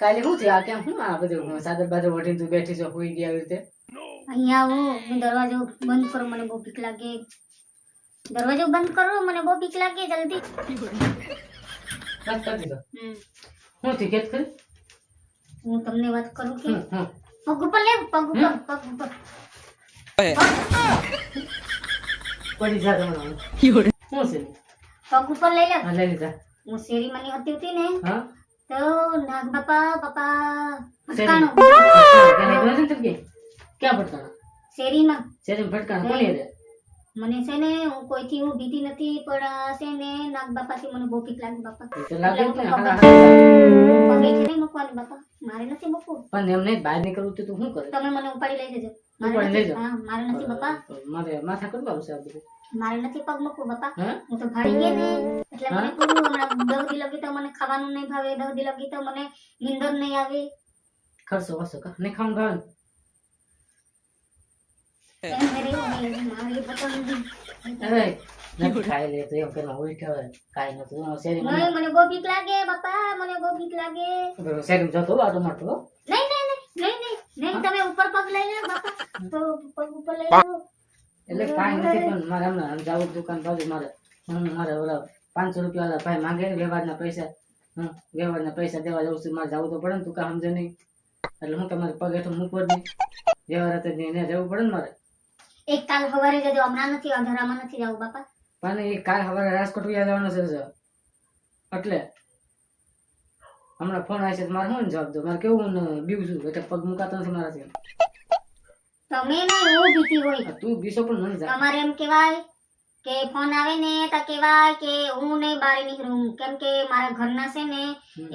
કાલે શું થયું? આ કેમ? શું આ બધું સાદર બાદર વઢીને તું બેઠી છો? હોઈ ગયા રીતે? અહીંયા આવો. હું દરવાજો બંધ કરો મને બહુ બીક લાગે. દરવાજો બંધ કરો મને બહુ બીક લાગે જલ્દી. વાત કરી દીધો. શું થયું કેત કરી? હું તમને વાત કરું કે. પગ ઉપર લે પગ ઉપર પગ ઉપર. પડી જા તમારા શું છે? પગ ઉપર લઈ લે. હા લઈ લીધા. હું શેરી મની હતી હતી ને હા? તો નાગ બાપા બાપા. ક્યાં શેરીમાં. શેરીમાં કોની? મને છે ને હું કોઈથી હું બીતી નથી પણ છે ને નાગ બાપાથી મને બહુ બીક લાગે બાપા. પગે. છે નહીં મૂકવાની બાપા. મારે નથી મૂકવું. પણ એમને બહાર નીકળવું તો તું શું કરું? તમે મને ઉપાડી લઈ જજો. મારે નથી જાઓ. હા મારે નથી બાપા મારે માથા કરવા આવશે આ બધું. મારે નથી પગ મૂકવું બાપા હું? તો ભાડી ગઈ ને એટલે મને? પૂરું હમણાં લગી તો મને ખાવાનું નહીં ભાવે લગી તો મને નીંદર નહીં આવે. ખર્ચો વસો કા ભાવે મને બહુ બીક લાગે બાપા મને બહુ બીક લાગે. જતો નહીં નહીં નહીં નહીં તમે ઉપર પગ લઈ લે બાપા એટલે કાંઈ નથી પણ મારે હમણાં જાવું દુકાન બાજુ મારે હું મારે ઓલા પાંચસો રૂપિયા વાળા ભાઈ માંગે વ્યવહારના પૈસા. હમ વ્યવહારના પૈસા દેવા જવું છું મારે જવું તો પડે ને તું કાં સમજે નહીં. એટલે હું તમારે પગે હેઠળ મૂકવો જ નહીં. વ્યવહાર હતો ને એને જવું પડે ને મારે. એક કાલ સવારે જજો હમણાં નથી અંધારામાં નથી જવું બાપા. પણ એ કાલ સવારે રાજકોટ વ્યા જવાનું છે. એટલે? હમણાં ફોન આવશે મારે શું જવાબ દો મારે કેવું બીવું છું એટલે પગ મુકાતો નથી મારાથી. તમે નહીં હું બીતી હોય. તું બીસો પણ મને જા. તમારે એમ કહેવાય કે ફોન આવે ને તો કહેવાય કે હું નહીં બહાર નીકળું. કેમ કે મારા ઘરના છે ને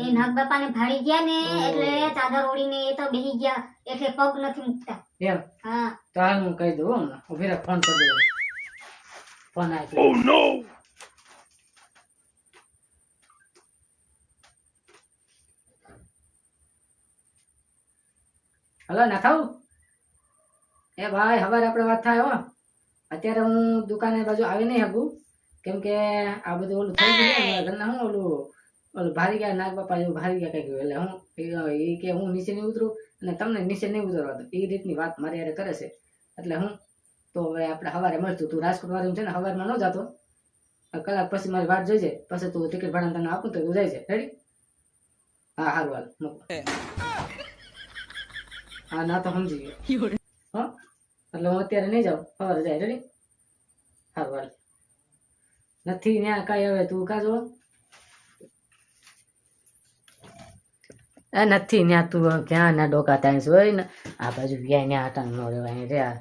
એ નાગ બાપાને ભાડી ગયા ને એટલે ચાદર ઓળીને એ તો બેહી ગયા એટલે પગ નથી મૂકતા. એમ? હા. તો હાલ હું કહી દઉં હમણાં. ઊભી ફોન કરી દઉં. ફોન આવ્યો હલો ના થાવ એ ભાઈ હવારે આપણે વાત થાય હો. અત્યારે હું દુકાને બાજુ આવી નહીં શકું કેમ કે આ બધું ઓલું થઈ ગયું ઘરના હું ઓલું ઓલું ભારી ગયા નાગ બાપા જેવું ભારી ગયા કઈ ગયું એટલે હું એ- કે હું નીચે નહીં ઉતરું અને તમને નીચે નહીં ઉતરવા દઉં. એ રીતની વાત મારી યારે કરે છે. એટલે હું તો હવે આપણે સવારે મળશું. તું રાજકોટ વાળું છે ને સવારમાં ન જાતો. કલાક પછી મારી વાટ જોઈજે પછી તું ટિકિટ ભાડા તને આપું તો તું જાય. છે રેડી હા સારું હાલ મૂકો. હા. ના તો સમજી ગયો. એટલે હું અત્યારે નહીં જાઉં. સવારે જાય રેડી? સારું હાલ નથી ત્યાં કઈ હવે તું કા જો એ નથી ત્યાં તું ક્યાં ના ડોકા તાણીશ હોય ને? આ બાજુ ગયા ત્યાં આટાણ નો રહેવાય રહ્યા.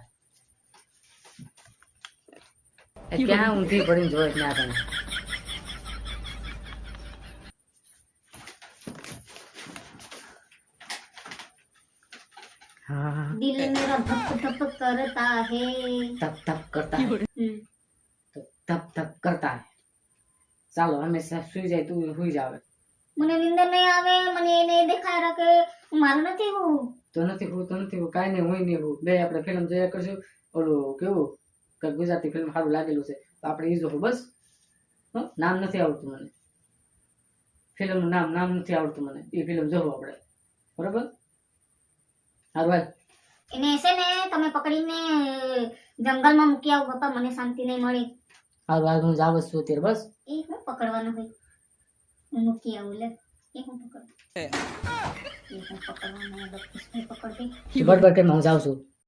ક્યાં ઊંધી પડીને જોઈ ત્યાં તને હા मेरा धप धप करता है। धप धप करता है। હે. धप તપ કરતા હે. ચાલો હંમેશા સુઈ જાય તું સુઈ જાવે મને નિંદર નહીં આવે મને એને દેખાય રાખે મારું નથી હું તો નથી હું તો નથી હું કાંઈ નહીં હું નહીં હું બે આપણે ફિલ્મ જોયા કરશું. ઓલું કેવું? કે ગુજરાતી ફિલ્મ સારું લાગેલું છે. તો આપણે એ જોવું બસ. હં? નામ નથી આવડતું મને. ફિલ્મનું નામ નામ નથી આવડતું મને. એ ફિલ્મ જોવું આપણે. બરોબર? સારું એને છે ને તમે પકડીને જંગલમાં મૂકી આવો બાપા મને શાંતિ નહીં મળે. સારું હાલ હું જાવ છું તેર બસ. એ હું પકડવાનું હોય? હું મૂકી આવું લે. એ હું પકડ. એ હું પકડવાનું બત્રીસ પકડતી બરાબર કે હું જાઉં છું?